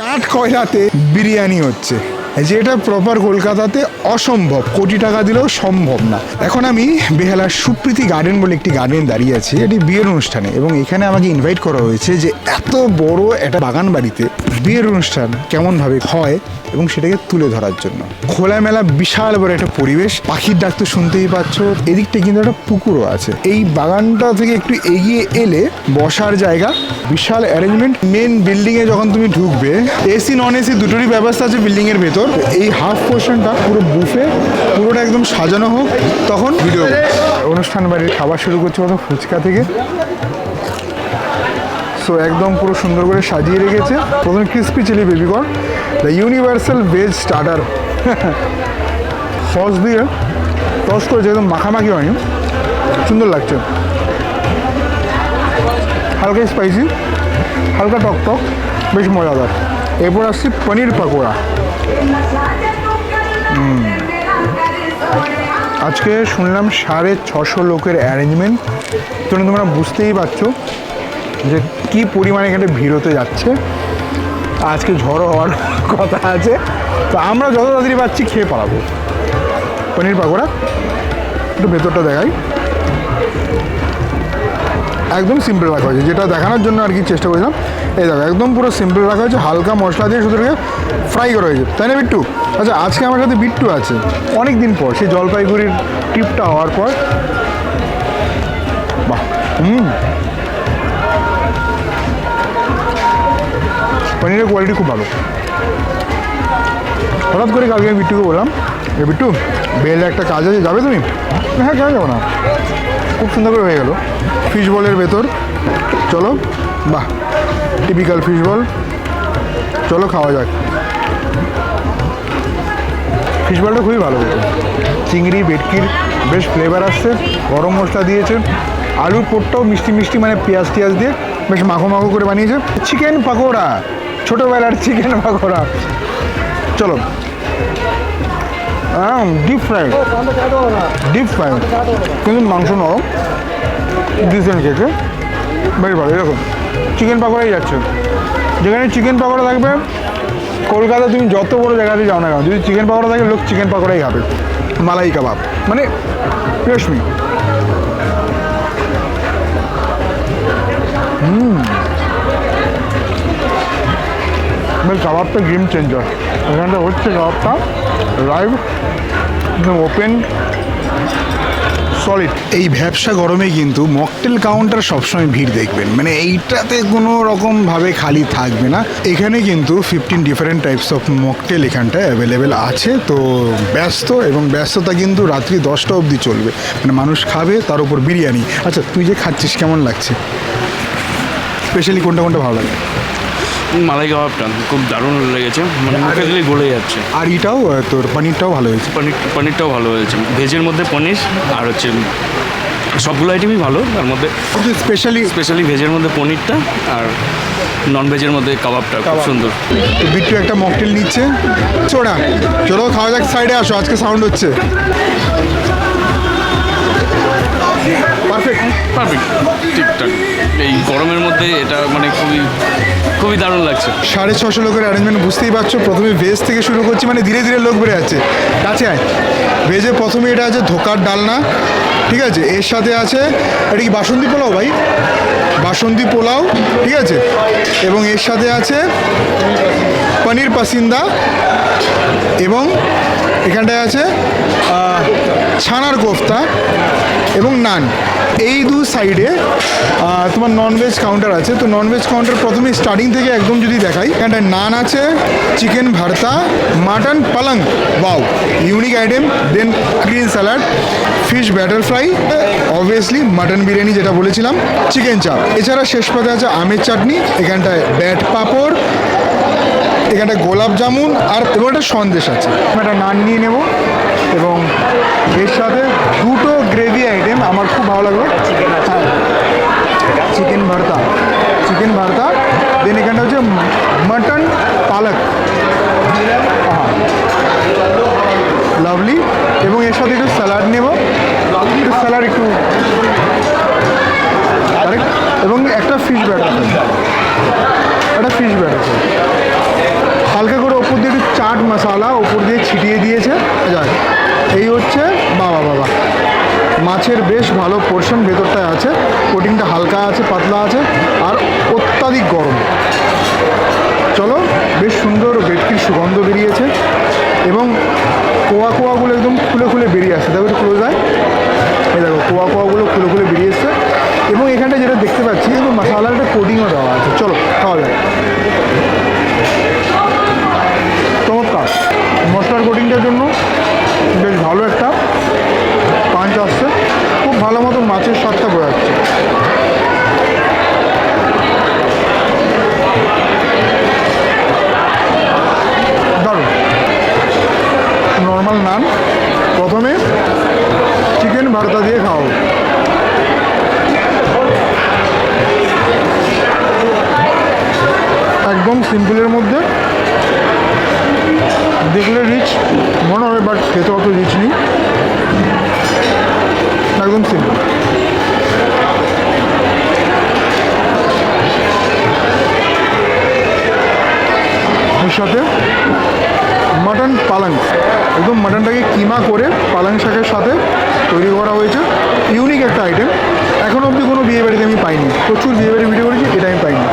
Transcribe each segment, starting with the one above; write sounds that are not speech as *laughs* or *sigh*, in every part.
কাঠ কয়লাতে বিরিয়ানি হচ্ছে। যেটা প্রপার কলকাতাতে অসম্ভব, কোটি টাকা দিলেও সম্ভব না। এখন আমি বেহালার সুপ্রীতি গার্ডেন বলে একটি গার্ডেন দাঁড়িয়ে আছি, এটি বিয়ের অনুষ্ঠানে। এবং এখানে আমাকে ইনভাইট করা হয়েছে যে এত বড় একটা বাগান বাড়িতে বিয়ের অনুষ্ঠান কেমনভাবে হয় এবং সেটাকে তুলে ধরার জন্য। খোলামেলা বিশাল বড় একটা পরিবেশ। পাখির ডাক তো শুনতেই পাচ্ছ। এদিকটা কিন্তু একটা পুকুরও আছে। এই বাগানটা থেকে একটু এগিয়ে এলে বসার জায়গা বিশাল অ্যারেঞ্জমেন্ট মেন বিল্ডিং এ যখন তুমি ঢুকবে এসি নন এসি দুটোরই ব্যবস্থা আছে বিল্ডিং এর ভেতর। এই হাফ পোর্শনটা পুরো বুফে পুরোটা একদম সাজানো হোক। তখন ভিডিও অনুষ্ঠান বাড়ির খাবার শুরু করছে ফুচকা থেকে। সো একদম পুরো সুন্দর করে সাজিয়ে রেখেছে। প্রথমে crispy chilli baby corn the universal veg starter sauce দিয়ে টস করেছে, একদম মাখামাখি হয়নি। সুন্দর লাগছে। হালকা স্পাইসি হালকা টক টক, বেশ মজাদার। এরপর আসছি পনির পাকোড়া। আজকে শুনলাম সাড়ে ছশো লোকের অ্যারেঞ্জমেন্ট তো তোমরা বুঝতেই পারছ। যে কি পরিমাণে এখানে ভিড় হতে যাচ্ছে। আজকে ঝড়ো হওয়ার *laughs* কথা আছে। তো আমরা যত তাড়াতাড়ি পাচ্ছি খেয়ে পালাবো। পনির পাকোড়া। একটু ভেতরটা দেখাই। একদম সিম্পল রাখা হয়েছে। যেটা দেখানোর জন্য আর কি চেষ্টা করেছিলাম। এই দেখো, একদম পুরো সিম্পল রাখা হয়েছে। হালকা মশলা দিয়ে শুধু ফ্রাই করা হয়েছে। তাই না বিট্টু? আচ্ছা আজকে আমার সাথে বিট্টু আছে। অনেক দিন পর, সেই জলপাইগুড়ির ট্রিপটা হওয়ার পর। বাহ, হুম। পনিরের কোয়ালিটি খুব ভালো। হঠাৎ করে কালকে আমি বিট্টুকে বললাম যে বিট্টু, বেলে একটা কাজ আছে, যাবে তুমি? হ্যাঁ কেন যাব না। খুব সুন্দর করে হয়ে গেল। ফিশ বলের ভেতর, চলো, বাহ টিপিক্যাল ফিশ বল চলো, খাওয়া যাক। ফিশ বলটা খুবই ভালো চিংড়ি, ভেটকির বেশ ফ্লেভার আসছে, গরম মশলা দিয়েছে। আলুর পোটটাও মিষ্টি মিষ্টি মানে পেঁয়াজ টিয়াজ দিয়ে বেশ মাখো মাখো করে বানিয়েছে। চিকেন পাকোড়া। ছোটোবেলার চিকেন পাকোড়া। চলো। ডিপ ফ্রাই ডিপ ফ্রাই কিন্তু মাংস নরম ডিসেন্ট খেয়েছে বেশ ভালো এরকম চিকেন পাকোড়াই যাচ্ছে। যেখানে চিকেন পাকোড়া থাকবে, কলকাতা তুমি যত বড় জায়গাতে যাও না কেন, যদি চিকেন পাকোড়া থাকে, লোক চিকেন পাকোড়াই খাবে। মালাই কাবাব। মানে রেশমি বেশ কাবাবটা গেম চেঞ্জার এখানটা হচ্ছে কাবাবটা লাইভ ওপেন সলিড এই ব্যবসা গরমে কিন্তু মকটেল কাউন্টার সবসময় ভিড় দেখবেন। মানে এইটাতে কোনো রকমভাবে খালি থাকবে না। এখানে কিন্তু fifteen different types of mocktail এখানটায় অ্যাভেলেবেল আছে। তো ব্যস্ত এবং ব্যস্ততা কিন্তু রাত্রি দশটা অবধি চলবে। মানে মানুষ খাবে, তার উপর বিরিয়ানি। আচ্ছা তুই যে খাচ্ছিস, কেমন লাগছে? স্পেশালি কোনটা কোনটা ভালো লাগে? মালাই কাবাবটা খুব দারুণ লেগেছে। মানে মুখে দিলে গলে যাচ্ছে। আর এটাও তোর পনিরটাও ভালো হয়েছে। পনির পনিরটাও ভালো হয়েছে। ভেজের মধ্যে পনির আর হচ্ছে সবগুলো আইটেমই ভালো তার মধ্যে স্পেশালি স্পেশালি ভেজের মধ্যে পনিরটা আর নন ভেজের মধ্যে কাবাবটা খুব সুন্দর। বিট্টু একটা মকটেল নিচ্ছে। চোড়া চলো খাওয়া যাক সাইডে আসো আজকে সাউন্ড হচ্ছে। পারফেক্ট ঠিকঠাক। এই গরমের মধ্যে এটা মানে খুবই খুবই দারুণ লাগছে। সাড়ে ছশো লোকের অ্যারেঞ্জমেন্ট বুঝতেই পারছ, প্রথমে ভেজ থেকে শুরু করছি মানে ধীরে ধীরে লোক বেড়ে যাচ্ছে। কাছে আয়। ভেজে প্রথমে এটা আছে ধোকার ডালনা, ঠিক আছে? এর সাথে আছে, এটা কি বাসন্তী পোলাও ভাই? বাসন্তী পোলাও, ঠিক আছে? এবং এর সাথে আছে পনির পাসিন্দা এবং এখানটায় আছে ছানার কোফতা এবং নান। এই দু সাইডে তোমার ননভেজ কাউন্টার আছে। তো ননভেজ কাউন্টার প্রথমে স্টার্টিং থেকে একদম যদি দেখাই, এখানটায় নান আছে চিকেন ভর্তা মাটন পালং। বাউ unique item then green salad fish batter fry obviously mutton biryani যেটা বলেছিলাম চিকেন চাপ এছাড়া শেষ পাতে আছে আমের চাটনি, এখানটায় ব্যাট পাঁপড়, এখানটায় গোলাপ জামুন, আর এবং একটা সন্দেশ আছে। একটা নান নিয়ে নেব, এবং এর সাথে দুটো গ্রেভি আইটেম আমার খুব ভালো লাগল চিকেন চিকেন ভর্তা চিকেন ভর্তা দেন এখানটা হচ্ছে মটন পালক লাভলি এবং এর সাথে একটু স্যালাড নেব একটু স্যালাড একটু এবং একটা ফিশ ব্যাটার একটা ফিশ ব্যাটার হালকা করে ওপর দিয়ে একটু চাট মশলা ওপর দিয়ে ছিটিয়ে দিয়েছে যাক এই হচ্ছে বাবা বাবা মাছের বেশ ভালো পোর্শন ভেতরটায় আছে। কোটিংটা হালকা আছে, পাতলা আছে, আর অত্যাধিক গরম। চলো, বেশ সুন্দর ভেটকির সুগন্ধ বেরিয়েছে এবং কোয়া কোয়াগুলো একদম খুলে খুলে বেরিয়ে আসছে। দেখো একটু ক্লোজ হয় এই দেখো, কোয়া কোয়াগুলো খুলে খুলে বেরিয়ে এসছে। এবং এখানটা যেটা দেখতে পাচ্ছি এবং একটা কোটিংও দেওয়া আছে। চলো, খাওয়া যায় চমৎকার মশলার কোটিংটার জন্য বেশ ভালো একটা পাঞ্চ আসছে খুব ভালো মতো মাছের স্বাদটা বোঝা যাচ্ছে দারুণ নর্মাল নান। প্রথমে চিকেন ভর্তা দিয়ে খাও একদম সিম্পলের মধ্যে প্রচুর বাড়ি ভিডিও করেছি, এটা আমি পাইনি।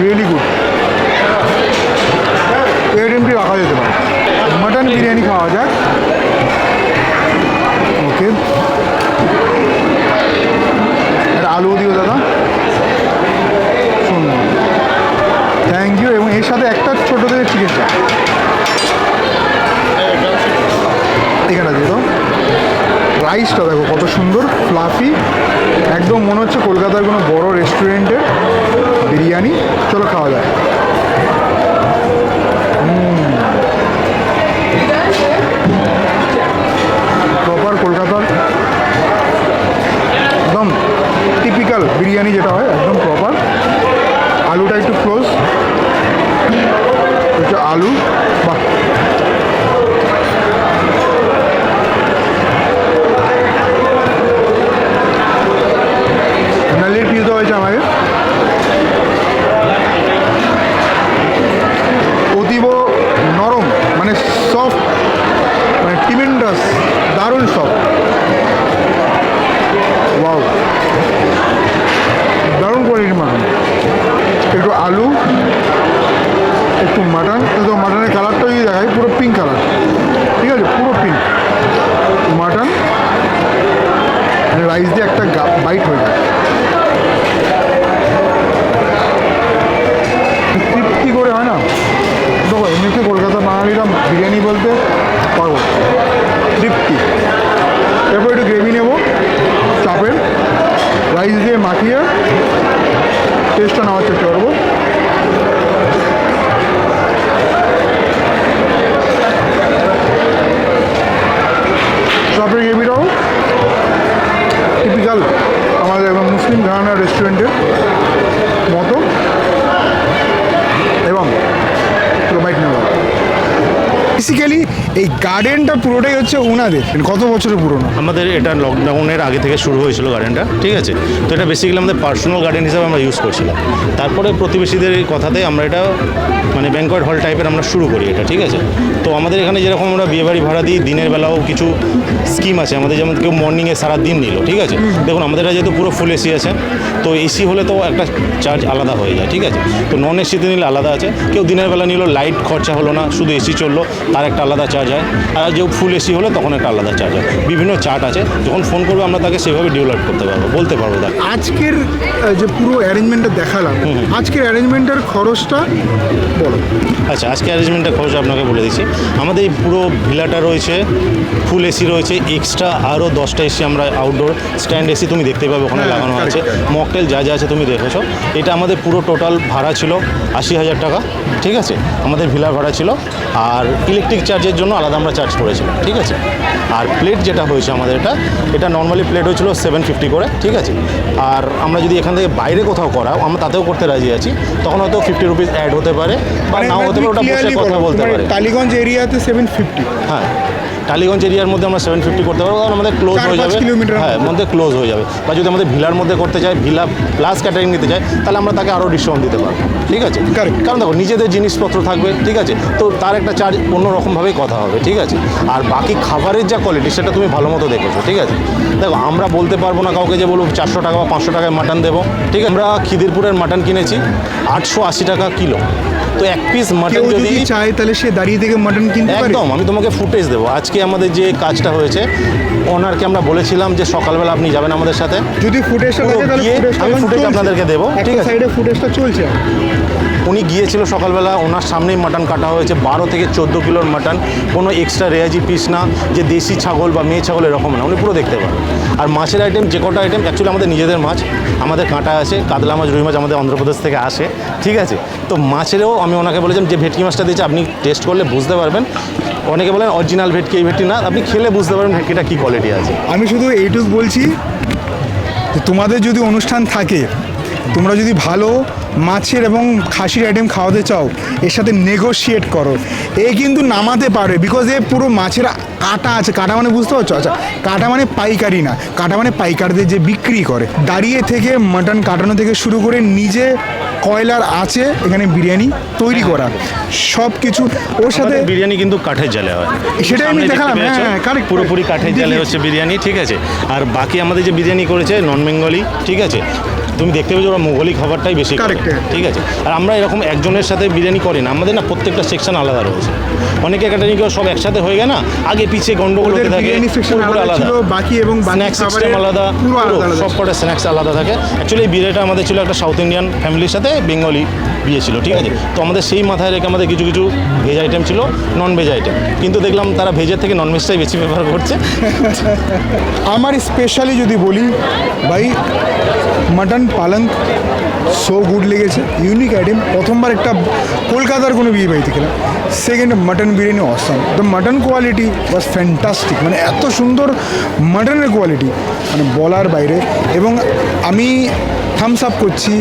রিয়েলি গুড এই আইটেমটি রাখা যেতে পারে। মাটন বিরিয়ানি খাওয়া যাক। ওকে আলু দিও দাদা। সুন্দর থ্যাংক ইউ এবং এর সাথে একটা ছোটো থেকে চিকেন এখানে দাও। রাইসটা দেখো, কত সুন্দর ফ্লাফি একদম মনে হচ্ছে কলকাতার কোনো বড় রেস্টুরেন্টের বিরিয়ানি। চলো খাওয়া যায় প্রপার কলকাতার একদম টিপিক্যাল বিরিয়ানি যেটা হয়, একদম প্রপার আলুটা একটু ক্লোজ আলু বাহ নালির পিস দেওয়া হয়েছে আমাকে অতীব নরম মানে সফট মানে টিমেন্ডাস দারুণ সফট ওয়াও দারুণ কোয়ালিটির মাটন একটু আলু একটু মাটন একটু মাটনের কালারটা যদি দেখাই পুরো পিঙ্ক কালার ঠিক আছে পুরো পিঙ্ক মাটন রাইস দিয়ে একটা বাইট হয়ে যায় তৃপ্তি করে হয় না দেখো এমনিতে কলকাতা বাঙালিরা বিরিয়ানি বলতে পারব তৃপ্তি এরপর একটু গ্রেভি নেব চাপের রাইস দিয়ে মাখিয়ে টেস্টটা নেওয়ার চেষ্টা করব চাপের গ্রেভিটাও টিপিক্যাল আমাদের একদম মুসলিম ঘরানার রেস্টুরেন্টের মতো এবং প্রোভাইড নেওয়া বেসিক্যালি এই গার্ডেনটা পুরোটাই হচ্ছে ওনাদের কত বছরের পুরনো? আমাদের এটা লকডাউনের আগে থেকে শুরু হয়েছিল গার্ডেনটা ঠিক আছে? তো এটা বেসিক্যালি আমাদের পার্সোনাল গার্ডেন হিসাবে আমরা ইউজ করছিলাম। তারপরে প্রতিবেশীদের কথাতে আমরা এটা মানে ব্যাঙ্কয়েট হল টাইপের আমরা শুরু করি এটা, ঠিক আছে? তো আমাদের এখানে যেরকম আমরা বিয়েবাড়ি ভাড়া দিই, দিনের বেলাও কিছু স্কিম আছে। আমাদের যেমন কেউ মর্নিংয়ে সারা দিন নিল, ঠিক আছে? দেখুন, আমাদের যেহেতু পুরো ফুল এসি আছে, তো এসি হলে তো একটা চার্জ আলাদা হয়ে যায়, ঠিক আছে? তো নন এসিতে নিলে আলাদা আছে। কেউ দিনের বেলা নিল লাইট খরচা হলো না, শুধু এসি চলল, তার একটা আলাদা চার্জ হয়। আর যে ফুল এসি হলে তখন একটা আলাদা চার্জ হয়। বিভিন্ন চার্ট আছে যখন ফোন করবে আমরা তাকে সেভাবে ডেভেলপ করতে পারব বলতে পারব তাকে। আজকের যে পুরো অ্যারেঞ্জমেন্টটা দেখালাম আজকের অ্যারেঞ্জমেন্টের খরচটা বলো। আচ্ছা আজকে অ্যারেঞ্জমেন্টের খরচ আপনাকে বলে দিচ্ছি। আমাদের এই পুরো ভিলাটা রয়েছে ফুল এসি রয়েছে এক্সট্রা আরও দশটা এসি আমরা আউটডোর স্ট্যান্ড এসি তুমি দেখতে পাবে ওখানে হ্যাঁ, লাগানো আছে। মকটেল যা যা আছে তুমি দেখেছ। এটা আমাদের পুরো টোটাল ভাড়া ছিল আশি হাজার টাকা ঠিক আছে? আমাদের ভিলার ভাড়া ছিল। আর ইলেকট্রিক চার্জের জন্য আলাদা আমরা চার্জ করেছিলাম ঠিক আছে? আর প্লেট যেটা হয়েছে আমাদের এটা এটা নর্মালি প্লেট হয়েছিল সেভেন ফিফটি করে ঠিক আছে? আর আমরা যদি এখান থেকে বাইরে কোথাও করা আমরা তাতেও করতে রাজি আছি তখন হয়তো ফিফটি রুপিস অ্যাড হতে পারে বা নাও হতে পারে ওটা বসে কথা বলতে পারে। টালিগঞ্জ এরিয়াতে সেভেন ফিফটি হ্যাঁ। টালিগঞ্জ এরিয়ার মধ্যে আমরা সেভেন ফিফটি করতে পারব কারণ আমাদের ক্লোজ হয়ে যাবে। হ্যাঁ মধ্যে। ক্লোজ হয়ে যাবে। বা যদি আমাদের ভিলার মধ্যে করতে চাই ভিলা প্লাস ক্যাটারিং নিতে চাই তাহলে আমরা তাকে আরও ডিসকাউন্ট দিতে পারব। ঠিক আছে? কারণ দেখো নিজেদের জিনিসপত্র থাকবে ঠিক আছে? তো তার একটা চার্জ অন্যরকমভাবেই কথা হবে ঠিক আছে? আর বাকি খাবারের যা কোয়ালিটি সেটা তুমি ভালো মতো দেখেছ ঠিক আছে? দেখো আমরা বলতে পারব না কাউকে যে বলব চারশো টাকা বা পাঁচশো টাকায় মাটন দেবো ঠিক আছে? আমরা খিদিরপুরের মাটন কিনেছি আটশো আশি টাকা কিলো। তো এক পিস মাটন যদি চায় তাহলে সে দাঁড়িয়ে থেকে মাটন কিনতে পারে। একদম আমি তোমাকে ফুটেজ দেবো। আজকে আমাদের যে কাজটা হয়েছে ওনারকে আমরা বলেছিলাম যে সকালবেলা আপনি যাবেন আমাদের সাথে। যদি ফুটেজটা আমি ফুটেজ আপনাদেরকে দেবো, ঠিক আছে? সাইডে ফুটেজটা চলছে। উনি গিয়েছিল সকালবেলা, ওনার সামনেই মাটন কাটা হয়েছে, বারো থেকে চোদ্দ কিলোর মাটন কোনো এক্সট্রা রেয়াজি পিস না, যে দেশি ছাগল বা মেয়ে ছাগল এরকম না, উনি পুরো দেখতে পারেন। আর মাছের আইটেম যে কটা আইটেম অ্যাকচুয়ালি আমাদের নিজেদের মাছ, আমাদের কাঁটা আছে, কাতলা মাছ, রুই মাছ আমাদের অন্ধ্রপ্রদেশ থেকে আসে, ঠিক আছে? তো মাছেরও আমি ওনাকে বলেছিলাম, যে ভেটকি মাছটা দিয়েছে, আপনি টেস্ট করলে বুঝতে পারবেন। অনেকে বলেন অরিজিনাল ভেটকি, এই ভেটকি না। আপনি খেলে বুঝতে পারবেন ভেটকিটা কী কোয়ালিটি আছে। আমি শুধু এইটুকু বলছি তোমাদের যদি অনুষ্ঠান থাকে তোমরা যদি ভালো মাছের এবং খাসির আইটেম খাওয়াতে চাও এর সাথে নেগোশিয়েট করো। এ কিন্তু নামাতে পারে বিকজ এ পুরো মাছের কাটা আছে। কাটা মানে বুঝতে পারছ? আচ্ছা কাটা মানে পাইকারি না। কাটা মানে পাইকারদের যে বিক্রি করে। দাঁড়িয়ে থেকে মাটন কাটানো থেকে শুরু করে নিজে কয়লার আছে এখানে বিরিয়ানি তৈরি করা। সব কিছু ওর সাথে বিরিয়ানি কিন্তু কাঠের জালে হয়। সেটাই আমি দেখালাম, পেয়েছ? হ্যাঁ, পুরোপুরি কাঠের জালে হচ্ছে বিরিয়ানি ঠিক আছে। আর বাকি আমাদের যে বিরিয়ানি করেছে নন বেঙ্গলি ঠিক আছে? তুমি দেখতে পেয়েছ ওরা মোগলি খাবারটাই বেশি. ঠিক আছে? আর আমরা এরকম একজনের সাথে বিরিয়ানি করি না আমাদের না প্রত্যেকটা সেকশন আলাদা রয়েছে। অনেকে ক্যাটারিং সব একসাথে হয়ে গেলে না? আগে পিছিয়ে গন্ডগোল হতে থাকে আলাদা বাকি এবং স্ন্যাক্স সিস্টেম আলাদা সব কটা স্ন্যাক্স আলাদা থাকে। অ্যাকচুয়ালি এই বিয়েটা আমাদের ছিল একটা সাউথ ইন্ডিয়ান ফ্যামিলির সাথে বেঙ্গলি বিয়ে ছিল ঠিক আছে? তো আমাদের সেই মাথায় রেখে আমাদের কিছু কিছু ভেজ আইটেম ছিল নন ভেজ আইটেম কিন্তু দেখলাম তারা ভেজের থেকে নন ভেজটাই বেশি ব্যবহার করছে। *laughs* আমার স্পেশালি যদি বলি ভাই মাটন পালঙ্ক সো গুড লেগেছে। ইউনিক আইটেম প্রথমবার একটা কলকাতার কোনো বিয়ে বাড়িতে খেলাম। Second mutton biryani awesome the mutton quality was fantastic মানে এত সুন্দর মাটনের কোয়ালিটি মানে বলার বাইরে। এবং আমি থামস আপ করছি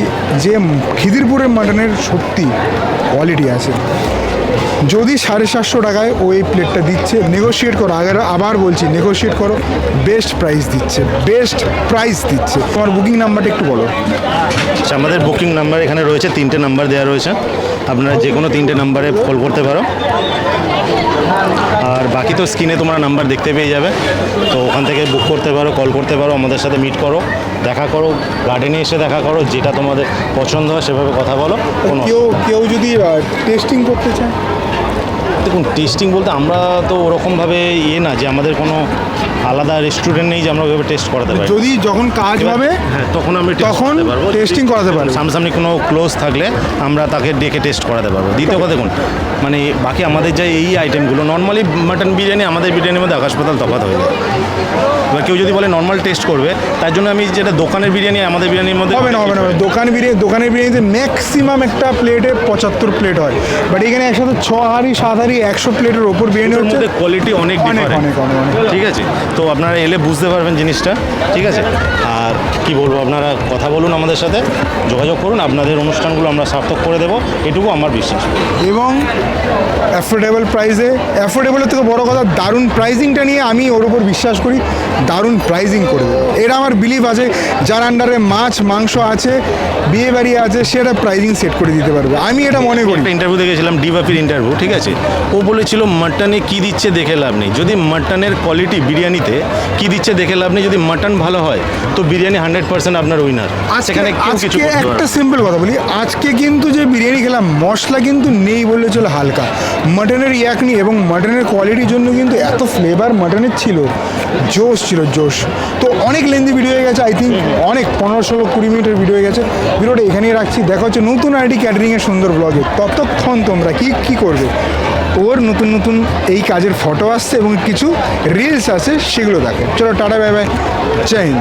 যে খিদিরপুরের মাটনের সত্যি কোয়ালিটি আছে। যদি সাড়ে সাতশো টাকায় ও এই প্লেটটা দিচ্ছে নেগোশিয়েট করো। আগে আবার বলছি নেগোশিয়েট করো। বেস্ট প্রাইস দিচ্ছে বেস্ট প্রাইস দিচ্ছে। তোমার বুকিং নাম্বারটা একটু বলো। আচ্ছা, আমাদের বুকিং নাম্বার এখানে রয়েছে তিনটে নাম্বার দেওয়া রয়েছে। আপনারা যে কোনো তিনটে নাম্বারে কল করতে পারো। আর বাকি তো স্ক্রিনে তোমরা নাম্বার দেখতে পেয়ে যাবে। তো ওখান থেকে বুক করতে পারো কল করতে পারো আমাদের সাথে মিট করো দেখা করো গার্ডেনে এসে দেখা করো যেটা তোমাদের পছন্দ হয় সেভাবে কথা বলো কেউ কেউ যদি টেস্টিং করতে চায়? দেখুন টেস্টিং বলতে আমরা তো ওরকমভাবে ইয়ে না যে আমাদের কোনো আলাদা রেস্টুরেন্ট নেই যে আমরা ওইভাবে টেস্ট করাতে পারি। যদি যখন কাজ হবে হ্যাঁ তখন আমরা test তখন টেস্টিং করাতে পারব। সামনাসামনি কোনো ক্লোজ থাকলে আমরা তাকে ডেকে টেস্ট করাতে পারব। দ্বিতীয় কথা দেখুন মানে বাকি আমাদের যে এই আইটেমগুলো নর্মালি মাটন বিরিয়ানি আমাদের বিরিয়ানির মধ্যে আকাশ পাতাল তফাৎ হয়ে যায়। এবার কেউ যদি বলে নর্মাল টেস্ট করবে তার জন্য আমি যেটা দোকানের বিরিয়ানি আমাদের বিরিয়ানির মধ্যে হবে না হবে না দোকান বিরিয়ানি দোকানের বিরিয়ানিতে ম্যাক্সিমাম একটা প্লেটে পঁচাত্তর প্লেট হয়। বাট এখানে একসাথে ছ হাঁড়ি সাত হাঁড়ি একশো প্লেটের ওপর বিরিয়ানি হচ্ছে মধ্যে কোয়ালিটি অনেক, অনেক, অনেক। ঠিক আছে? তো আপনারা এলে বুঝতে পারবেন জিনিসটা, ঠিক আছে? আর কি বলব, আপনারা কথা বলুন আমাদের সাথে, যোগাযোগ করুন, আপনাদের অনুষ্ঠানগুলো আমরা সার্থক করে দেবো, এটুকু আমার বিশ্বাস। এবং অ্যাফোর্ডেবল প্রাইসে অ্যাফোর্ডেবলের থেকে বড় কথা, দারুণ প্রাইজিংটা নিয়ে আমি ওর উপর বিশ্বাস করি, দারুণ প্রাইজিং করে দেবে। এটা আমার বিলিভ আছে, যার আন্ডারে মাছ, মাংস আছে বিয়ে বাড়ি আছে সেটা প্রাইজিং সেট করে দিতে পারবে। আমি এটা মনে করি। ইন্টারভিউ দেখেছিলাম ডিবাপির ইন্টারভিউ ঠিক আছে? ও বলেছিল মাটনে কি দিচ্ছে দেখে লাভ নেই। যদি মাটনের কোয়ালিটি বিরিয়ানিতে কি দিচ্ছে দেখে লাভ নেই যদি মাটন ভালো হয় তো বিরিয়ানি হান্ড্রেড পার্সেন্ট আপনার উইনার সেখানে কিছু একটা সিম্পল কথা বলি। আজকে কিন্তু যে বিরিয়ানি খেলাম মশলা কিন্তু নেই বললে চলে হালকা। মাটনের ইয়াকনি এবং মাটনের কোয়ালিটির জন্য কিন্তু এত ফ্লেভার মাটনের ছিল। জোশ ছিল জোশ। তো অনেক লেন্দি ভিডিও হয়ে গেছে আই থিঙ্ক অনেক পনেরো ষোলো কুড়ি মিনিটের ভিডিও হয়ে গেছে। ভিডিওটা এখানেই রাখছি। দেখা হচ্ছে নতুন আইডি ক্যাটারিংয়ের সুন্দর ব্লগে ততক্ষণ তোমরা কি কি করবে? ওর নতুন নতুন এই কাজের ফটো আসছে এবং কিছু রিলস আছে সেগুলো দেখো। চলো, টাটা বাই বাই জয়